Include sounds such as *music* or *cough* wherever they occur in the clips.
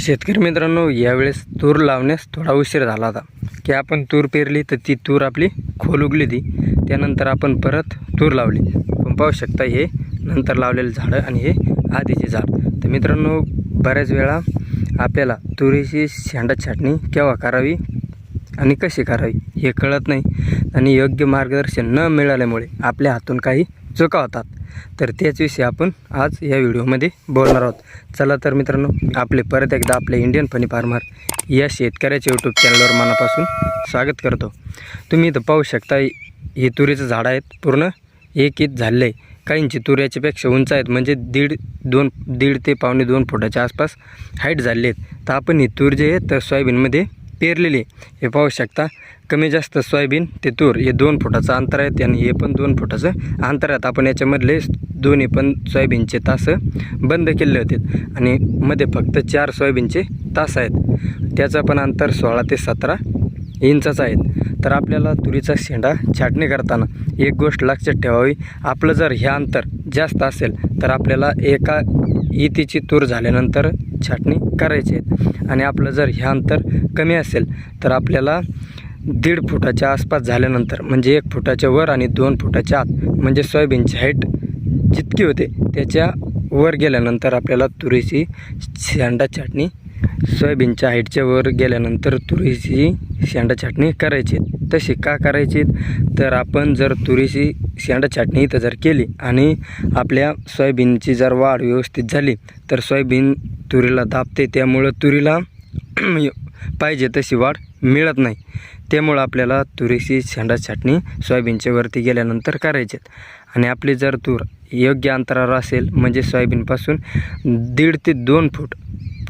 शेतकरी मित्रांनो यावेळेस तूर लावण्यास थोडा उशीर झाला होता. की आपण तूर पेरली तर ती तूर आपली खोल उगली ती त्यानंतर आपण परत तूर लावली. पण पाहू शकता हे नंतर लावलेलं झाडं आणि हे आधीचे झाड. तर मित्रांनो बऱ्याच वेळा आपल्याला तुरीची शेंडा छाटणी केव्हा करावी आणि कशी करावी हे कळत नाही. आणि योग्य मार्गदर्शन न मिळाल्यामुळे आपल्या हातून काही चुका होतात. तर त्याच विषयी आपण आज या व्हिडिओमध्ये बोलणार आहोत. चला तर मित्रांनो आपले परत एकदा आपले इंडियन फनी फार्मर या शेतकऱ्याच्या यूट्यूब चॅनलवर मनापासून स्वागत करतो. तुम्ही इथं पाहू शकता हे तुरीचं झाड आहेत. पूर्ण एक इत झालेलं आहे काहींची तुऱ्याच्यापेक्षा उंच आहेत. म्हणजे दीड दोन दीड ते पावणे दोन फुटाच्या आसपास हाईट झाले आहेत. तर आपण ही तूर जे आहे तर सोयाबीनमध्ये पेरलेली हे पाहू शकता कमी जास्त सोयाबीन ते तूर हे दोन फुटाचं अंतर आहे आणि हे पण दोन फुटाचं अंतर आहेत आपण याच्यामधले दोन्ही पण सोयाबीनचे तास बंद केले होते आणि मध्ये फक्त चार सोयाबीनचे तास आहेत. त्याचं पण अंतर सोळा ते सतरा इंचाचं आहेत. तर आपल्याला तुरीचा शेंडा छाटणी करताना एक गोष्ट लक्षात ठेवावी. आपलं जर हे अंतर जास्त असेल तर आपल्याला एका इतीची तूर झाल्यानंतर छाटणी करायची आहे. आणि आपलं जर हे अंतर कमी असेल तर आपल्याला दीड फुटाच्या आसपास झाल्यानंतर म्हणजे एक फुटाच्या वर आणि दोन फुटाच्या आत म्हणजे सोयाबीनची हाईट जितकी होते त्याच्या वर गेल्यानंतर आपल्याला तुरीची शेंडा छाटणी सोयाबीनच्या हाईटच्या वर गेल्यानंतर तुरीची शेंडा छाटणी करायची. तशी का करायची तर आपण जर तुरीची शेंडा छाटणी इथं जर केली आणि आपल्या सोयाबीनची जर वाढ व्यवस्थित झाली तर सोयाबीन तुरीला दाबते. त्यामुळं तुरीला *clears throat* पाहिजे तशी वाढ मिळत नाही. त्यामुळं आपल्याला तुरीची शेंडा छाटणी सोयाबीनच्या वरती गेल्यानंतर करायची आणि आपली जर तूर योग्य अंतरावर असेल म्हणजे सोयाबीनपासून दीड ते दोन फूट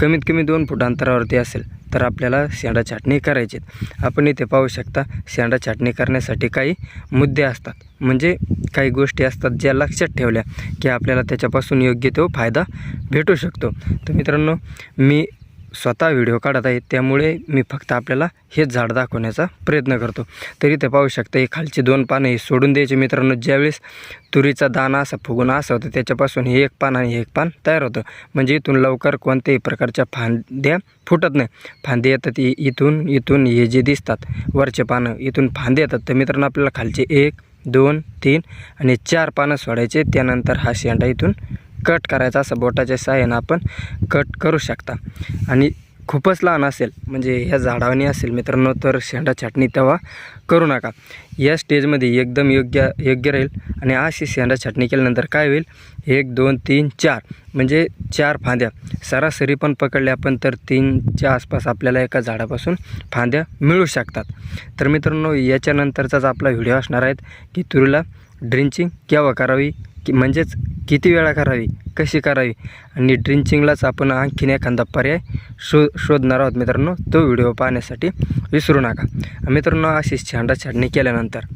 कमीत कमी दोन फूट अंतरावरती असेल तर आपल्याला शेंडा छाटणी करायची आपण इथे पाहू शकता शेंडा छाटणी करण्यासाठी काही मुद्दे असतात. म्हणजे काही गोष्टी असतात ज्या लक्षात ठेवल्या की आपल्याला त्याच्यापासून योग्य तो फायदा भेटू शकतो. तर मित्रांनो मी स्वतः व्हिडिओ काढत आहे त्यामुळे मी फक्त आपल्याला हेच झाड दाखवण्याचा प्रयत्न करतो. तरी ते पाहू शकता हे खालची दोन पानं हे सोडून द्यायचे. मित्रांनो ज्यावेळेस तुरीचा दाणा असा फुगून असं होतं त्याच्यापासून हे एक पान आणि हे एक पान तयार होतं. म्हणजे इथून लवकर कोणत्याही प्रकारच्या फांद्या फुटत नाही. फांदे येतात इथून इथून हे जे दिसतात वरचे पानं इथून फांदे येतात. तर मित्रांनो आपल्याला खालचे एक दोन तीन आणि चार पानं सोडायचे. त्यानंतर हा शेंडा इथून कट करायचा असं बोटाच्या सहाय्यानं आपण कट करू शकता. आणि खूपच लहान असेल म्हणजे ह्या झाडावानी असेल मित्रांनो तर शेंडा छाटणी तेव्हा करू नका. या स्टेजमध्ये एकदम योग्य योग्य राहील आणि अशी शेंडा छाटणी केल्यानंतर काय होईल? एक दोन तीन चार म्हणजे चार फांद्या. सरासरी पण पकडल्या आपण तर तीनच्या आसपास आपल्याला एका झाडापासून फांद्या मिळू शकतात. तर मित्रांनो याच्यानंतरचाच आपला व्हिडिओ असणार आहेत की तुरीला ड्रिंचिंग केव्हा करावी? की म्हणजेच किती वेळा करावी कशी करावी? आणि ड्रिंचिंगलाच आपण आणखीन एखादा पर्याय शो शोधणार आहोत मित्रांनो. तो व्हिडिओ पाहण्यासाठी विसरू नका. मित्रांनो अशी छांडा छाडणी केल्यानंतर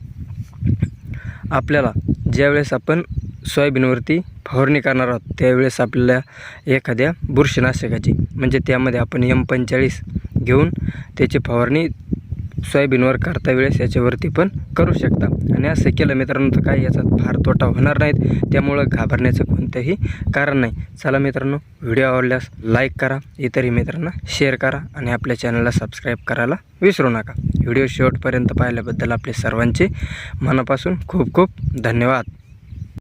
आपल्याला ज्यावेळेस आपण सोयाबीनवरती फवारणी करणार आहोत त्यावेळेस आपल्याला एखाद्या बुरशीनाशकाची म्हणजे त्यामध्ये आपण एम पंचेचाळीस घेऊन त्याची फवारणी सोयाबीनवर करता वेळेस याच्यावरती पण करू शकता. आणि असं केलं मित्रांनो तर काही याचा फार तोटा होणार नाहीत. त्यामुळं घाबरण्याचं कोणतंही कारण नाही. चला मित्रांनो व्हिडिओ आवडल्यास लाईक करा इतरही मित्रांना शेअर करा आणि आपल्या चॅनलला सबस्क्राईब करायला विसरू नका. व्हिडिओ शेवटपर्यंत पाहिल्याबद्दल आपले सर्वांचे मनापासून खूप खूप धन्यवाद.